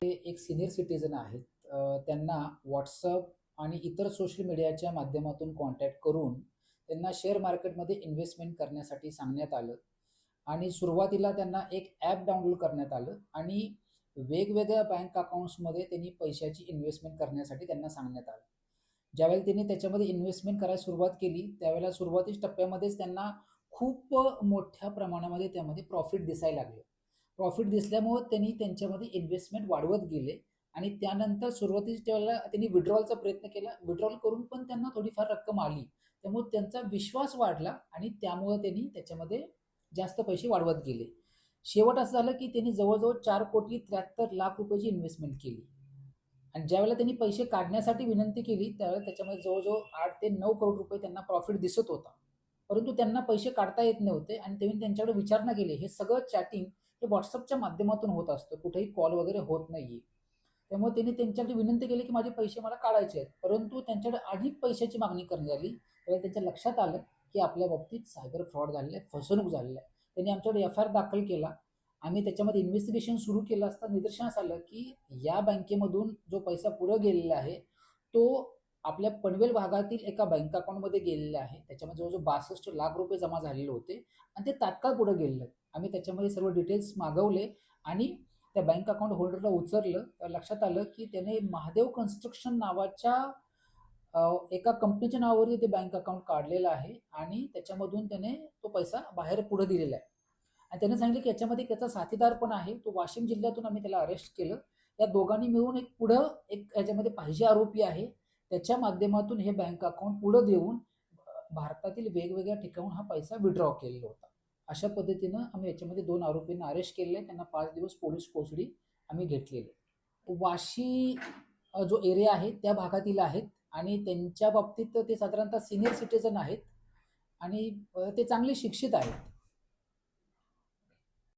ते एक senior citizen आहेत. त्यांना व्हॉट्सअप आणि इतर सोशल मीडियाच्या माध्यमातून कॉन्टॅक्ट करून त्यांना शेअर मार्केटमध्ये इन्व्हेस्टमेंट करण्यासाठी सांगण्यात आलं. आणि सुरुवातीला त्यांना एक ॲप डाउनलोड करण्यात आलं. आणि वेगवेगळ्या बँक अकाउंट्समध्ये त्यांनी पैशाची इन्व्हेस्टमेंट करण्यासाठी त्यांना सांगण्यात आलं. ज्यावेळेला त्यांनी त्याच्यामध्ये इन्व्हेस्टमेंट करायला सुरुवात केली त्यावेळेला सुरुवातीच टप्प्यामध्येच त्यांना खूप मोठ्या प्रमाणामध्ये त्यामध्ये प्रॉफिट दिसायला लागले. प्रॉफिट दिसल्यामुळं त्यांनी त्यांच्यामध्ये इन्व्हेस्टमेंट वाढवत गेले आणि त्यानंतर सुरुवातीच्या वेळेला त्यांनी विड्रॉलचा प्रयत्न केला विड्रॉल करून पण त्यांना थोडीफार रक्कम आली. त्यामुळे त्यांचा विश्वास वाढला आणि त्यामुळं त्यांनी त्याच्यामध्ये जास्त पैसे वाढवत गेले. शेवट असं झालं की त्यांनी जवळजवळ चार कोटी त्र्याहत्तर लाख रुपयाची इन्व्हेस्टमेंट केली. आणि ज्यावेळेला त्यांनी पैसे काढण्यासाठी विनंती केली त्यावेळेला त्याच्यामध्ये जवळजवळ आठ ते नऊ करोड रुपये त्यांना प्रॉफिट दिसत होता. परंतु त्यांना पैसे काढता येत नव्हते आणि त्यांनी त्यांच्याकडे विचारणा केली. हे सगळं चॅटिंग हे व्हॉट्सअपच्या माध्यमातून होत असतं. कुठेही कॉल वगैरे होत नाही त्यामुळे त्यांनी त्यांच्याकडे विनंती केली की माझे पैसे मला काढायचे आहेत. परंतु त्यांच्याकडे अधिक पैशाची मागणी करण्यात आली. त्यावेळी त्यांच्या लक्षात आलं की आपल्या बाबतीत सायबर फ्रॉड झालेलं आहे फसवणूक झालेलं आहे. त्यांनी आमच्याकडे एफ आय आर दाखल केला. आम्ही त्याच्यामध्ये इन्व्हेस्टिगेशन सुरू केलं असता निदर्शनास आलं की या बँकेमधून जो पैसा पुढं गेलेला आहे तो आपल्या पनवेल भागातील एका बँक अकाउंटमध्ये गेलेला आहे. त्याच्यामध्ये जवळजवळ बासष्ट लाख रुपये जमा झालेले होते आणि ते तात्काळ पुढे गेलेलं आहे आम्ही त्याच्यामध्ये सर्व डिटेल्स मागवले आणि त्या बँक अकाउंट होल्डरला उचललं. तर लक्षात आलं की त्याने महादेव कन्स्ट्रक्शन नावाच्या एका कंपनीच्या नावावरती ते बँक अकाउंट काढलेलं आहे आणि त्याच्यामधून त्याने तो पैसा बाहेर पुढे दिलेला आहे. आणि त्याने सांगितलं की याच्यामध्ये त्याचा साथीदार पण आहे तो वाशिम जिल्ह्यातून आम्ही त्याला अरेस्ट केलं. या दोघांनी मिळून एक पुढं एक याच्यामध्ये पाहिजे आरोपी आहे. त्याच्या माध्यमातून हे बँक अकाउंट पुढं देऊन भारतातील वेगवेगळ्या ठिकाणून हा पैसा विड्रॉ केलेला होता. अशा पद्धतीनं आम्ही याच्यामध्ये दोन आरोपींना अरेस्ट केले त्यांना पाच दिवस पोलीस कोठडी आम्ही घेतलेली वाशी जो एरिया आहे त्या भागातील आहेत. आणि त्यांच्या बाबतीत ते साधारणतः सिनियर सिटीजन आहेत. आणि ते चांगले शिक्षित आहेत.